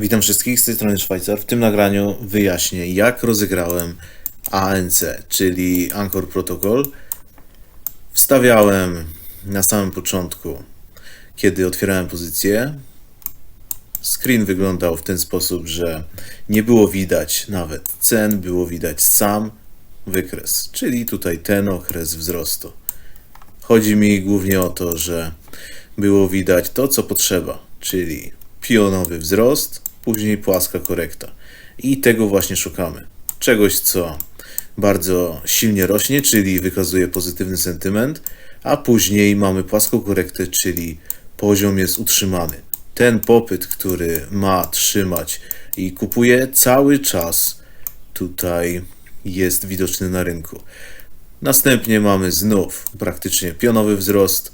Witam wszystkich z tej strony Szwajcar. W tym nagraniu wyjaśnię, jak rozegrałem ANC, czyli Anchor Protocol. Wstawiałem na samym początku, kiedy otwierałem pozycję. Screen wyglądał w ten sposób, że nie było widać nawet cen, było widać sam wykres, czyli tutaj ten okres wzrostu. Chodzi mi głównie o to, że było widać to, co potrzeba, czyli pionowy wzrost, później płaska korekta. I tego właśnie szukamy. Czegoś, co bardzo silnie rośnie, czyli wykazuje pozytywny sentyment, a później mamy płaską korektę, czyli poziom jest utrzymany. Ten popyt, który ma trzymać i kupuje cały czas tutaj jest widoczny na rynku. Następnie mamy znów praktycznie pionowy wzrost,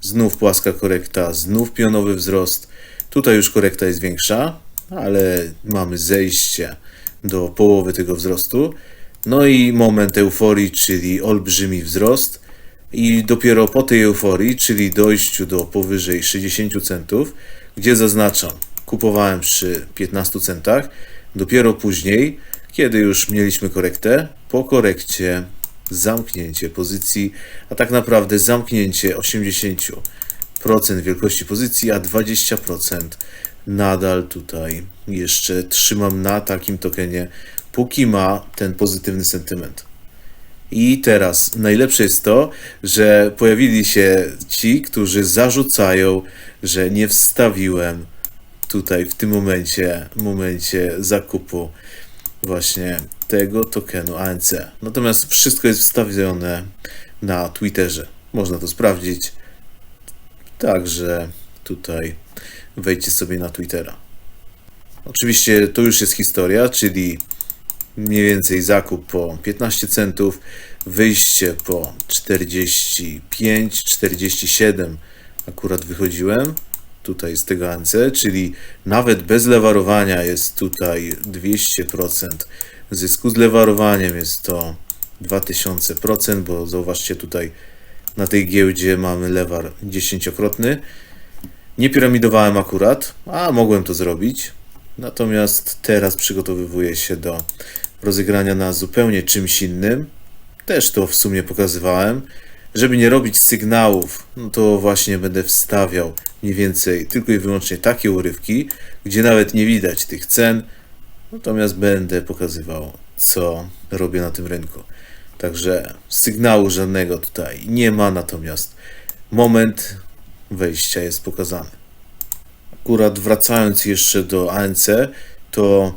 znów płaska korekta, znów pionowy wzrost. Tutaj już korekta jest większa, ale mamy zejście do połowy tego wzrostu. No i moment euforii, czyli olbrzymi wzrost. I dopiero po tej euforii, czyli dojściu do powyżej 60 centów, gdzie zaznaczam, kupowałem przy 15 centach, dopiero później, kiedy już mieliśmy korektę, po korekcie zamknięcie pozycji, a tak naprawdę zamknięcie 80% wielkości pozycji, a 20% nadal tutaj jeszcze trzymam na takim tokenie, póki ma ten pozytywny sentyment. I teraz najlepsze jest to, że pojawili się ci, którzy zarzucają, że nie wstawiłem tutaj w tym momencie, momencie zakupu właśnie tego tokenu ANC. Natomiast wszystko jest wstawione na Twitterze. Można to sprawdzić. Także tutaj wejdźcie sobie na Twittera. Oczywiście to już jest historia, czyli mniej więcej zakup po 15 centów, wyjście po 45, 47 akurat wychodziłem tutaj z tego ANC, czyli nawet bez lewarowania jest tutaj 200% zysku. Z lewarowaniem jest to 2000%, bo zauważcie tutaj na tej giełdzie mamy lewar dziesięciokrotny. Nie piramidowałem akurat, a mogłem to zrobić. Natomiast teraz przygotowywuję się do rozegrania na zupełnie czymś innym. Też to w sumie pokazywałem. Żeby nie robić sygnałów, no to właśnie będę wstawiał mniej więcej tylko i wyłącznie takie urywki, gdzie nawet nie widać tych cen, natomiast będę pokazywał, co robię na tym rynku. Także sygnału żadnego tutaj nie ma, natomiast moment wejścia jest pokazany. Akurat wracając jeszcze do ANC, to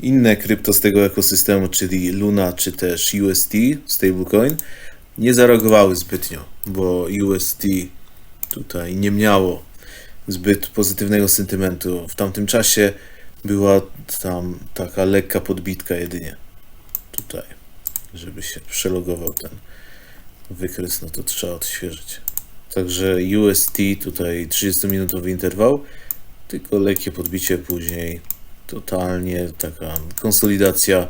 inne krypto z tego ekosystemu, czyli Luna czy też UST, stablecoin, nie zareagowały zbytnio, bo UST tutaj nie miało zbyt pozytywnego sentymentu. W tamtym czasie była tam taka lekka podbitka jedynie. Tutaj, żeby się przelogował ten wykres, no to trzeba odświeżyć. Także UST tutaj 30-minutowy interwał, tylko lekkie podbicie później. Totalnie taka konsolidacja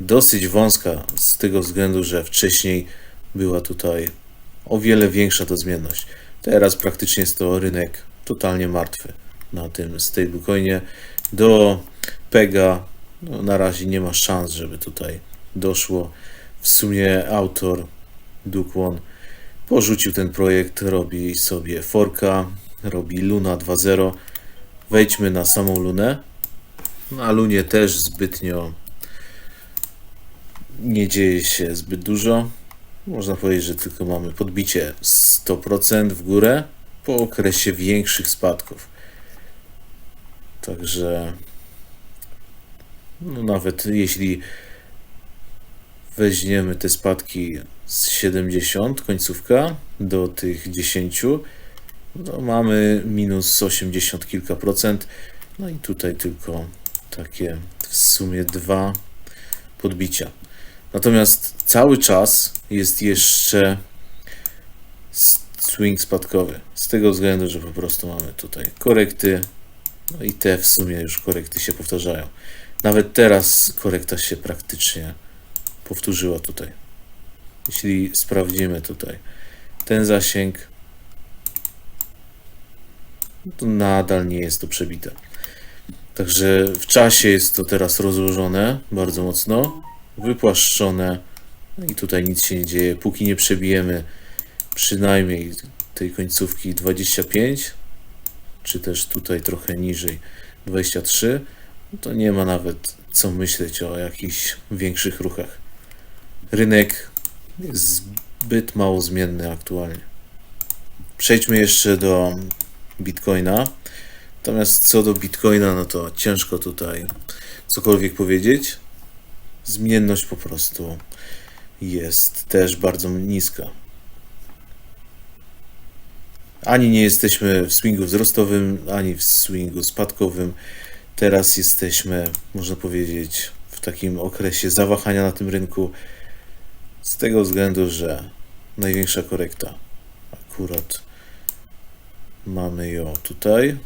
dosyć wąska z tego względu, że wcześniej była tutaj o wiele większa to zmienność. Teraz praktycznie jest to rynek totalnie martwy na tym stablecoinie. Do PEGA no, na razie nie ma szans, żeby tutaj doszło. W sumie autor Duke One porzucił ten projekt, robi sobie forka, robi Luna 2.0. Wejdźmy na samą Lunę. Na Lunie też zbytnio nie dzieje się zbyt dużo. Można powiedzieć, że tylko mamy podbicie 100% w górę po okresie większych spadków. Także no nawet jeśli weźmiemy te spadki z 70 końcówka do tych 10, no mamy minus 80 kilka procent. No i tutaj tylko takie w sumie dwa podbicia. Natomiast cały czas jest jeszcze swing spadkowy. Z tego względu, że po prostu mamy tutaj korekty. No i te w sumie już korekty się powtarzają. Nawet teraz korekta się praktycznie powtórzyła tutaj. Jeśli sprawdzimy tutaj ten zasięg, to nadal nie jest to przebite. Także w czasie jest to teraz rozłożone bardzo mocno, wypłaszczone no i tutaj nic się nie dzieje, póki nie przebijemy przynajmniej tej końcówki 25, czy też tutaj trochę niżej 23, no to nie ma nawet co myśleć o jakichś większych ruchach. Rynek zbyt mało zmienny aktualnie. Przejdźmy jeszcze do Bitcoina. Natomiast co do Bitcoina, no to ciężko tutaj cokolwiek powiedzieć. Zmienność po prostu jest też bardzo niska. Ani nie jesteśmy w swingu wzrostowym, ani w swingu spadkowym. Teraz jesteśmy, można powiedzieć, w takim okresie zawahania na tym rynku. Z tego względu, że największa korekta akurat mamy ją tutaj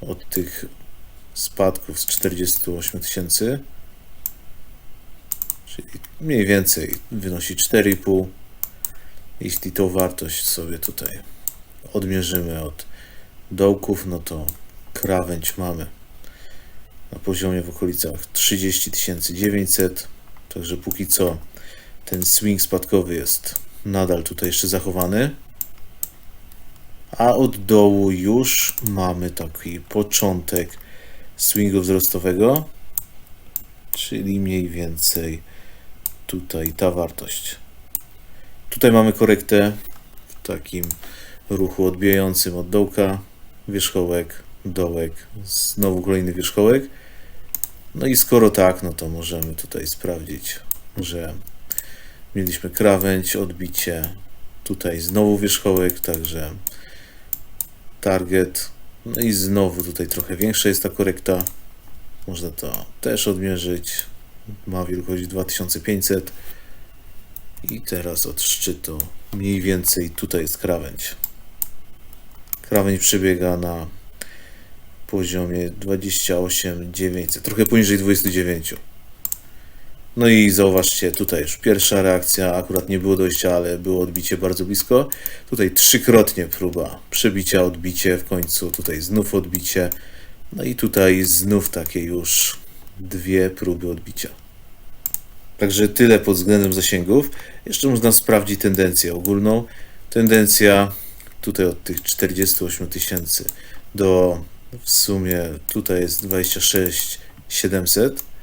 od tych spadków z 48 tysięcy. Czyli mniej więcej wynosi 4,5. Jeśli tą wartość sobie tutaj odmierzymy od dołków, no to krawędź mamy na poziomie w okolicach 30 900. Także póki co ten swing spadkowy jest nadal tutaj jeszcze zachowany. A od dołu już mamy taki początek swingu wzrostowego, czyli mniej więcej tutaj ta wartość. Tutaj mamy korektę w takim ruchu odbijającym od dołka, wierzchołek, dołek, znowu kolejny wierzchołek. No i skoro tak, no to możemy tutaj sprawdzić, że mieliśmy krawędź, odbicie, tutaj znowu wierzchołek, także target. No i znowu tutaj trochę większa jest ta korekta. Można to też odmierzyć. Ma wielkość 2500. I teraz od szczytu mniej więcej tutaj jest krawędź. Krawędź przebiega na poziomie 28900, trochę poniżej 29. No i zauważcie, tutaj już pierwsza reakcja, akurat nie było dojścia, ale było odbicie bardzo blisko. Tutaj trzykrotnie próba przebicia, odbicie, w końcu tutaj znów odbicie. No i tutaj znów takie już dwie próby odbicia. Także tyle pod względem zasięgów. Jeszcze można sprawdzić tendencję ogólną. Tendencja tutaj od tych 48 tysięcy do w sumie tutaj jest 26 700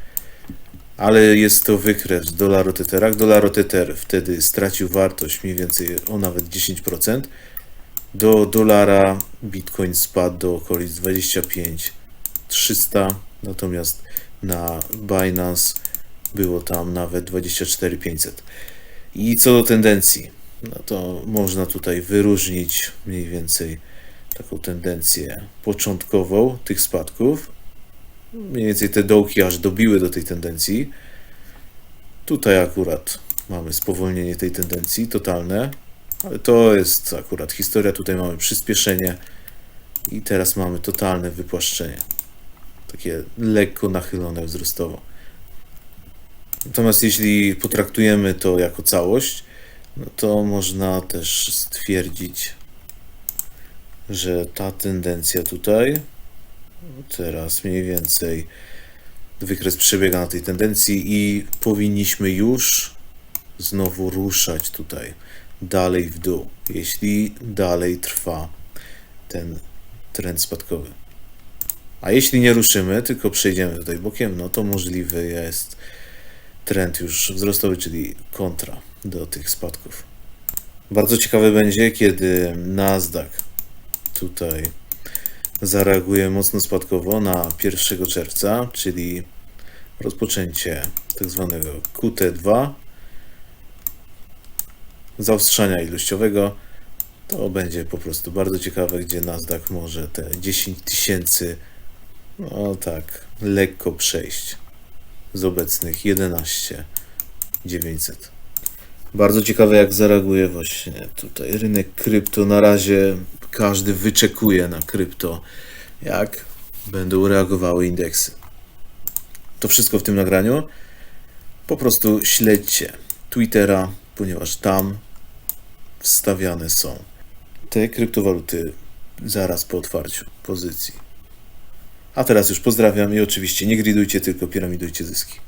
ale jest to wykres w dolaroteterach. Dolaroteter wtedy stracił wartość mniej więcej o nawet 10%. Do dolara Bitcoin spadł do okolic 25 300, natomiast na Binance było tam nawet 24 500. I co do tendencji, no to można tutaj wyróżnić mniej więcej taką tendencję początkową tych spadków, mniej więcej te dołki aż dobiły do tej tendencji. Tutaj akurat mamy spowolnienie tej tendencji totalne, ale to jest akurat historia. Tutaj mamy przyspieszenie i teraz mamy totalne wypłaszczenie. Takie lekko nachylone wzrostowo. Natomiast jeśli potraktujemy to jako całość, no to można też stwierdzić, że ta tendencja tutaj Teraz mniej więcej wykres przebiega na tej tendencji i powinniśmy już znowu ruszać tutaj dalej w dół, jeśli dalej trwa ten trend spadkowy. A jeśli nie ruszymy, tylko przejdziemy tutaj bokiem, no to możliwy jest trend już wzrostowy, czyli kontra do tych spadków. Bardzo ciekawe będzie, kiedy Nasdaq tutaj zareaguje mocno spadkowo na 1 czerwca, czyli rozpoczęcie tak zwanego QT2 zaostrzania ilościowego. To będzie po prostu bardzo ciekawe, gdzie Nasdaq może te 10 tysięcy no tak, lekko przejść z obecnych 11 900. Bardzo ciekawe, jak zareaguje właśnie tutaj rynek krypto. Na razie każdy wyczekuje na krypto, jak będą reagowały indeksy. To wszystko w tym nagraniu. Po prostu śledźcie Twittera, ponieważ tam wstawiane są te kryptowaluty zaraz po otwarciu pozycji. A teraz już pozdrawiam i oczywiście nie gridujcie, tylko piramidujcie zyski.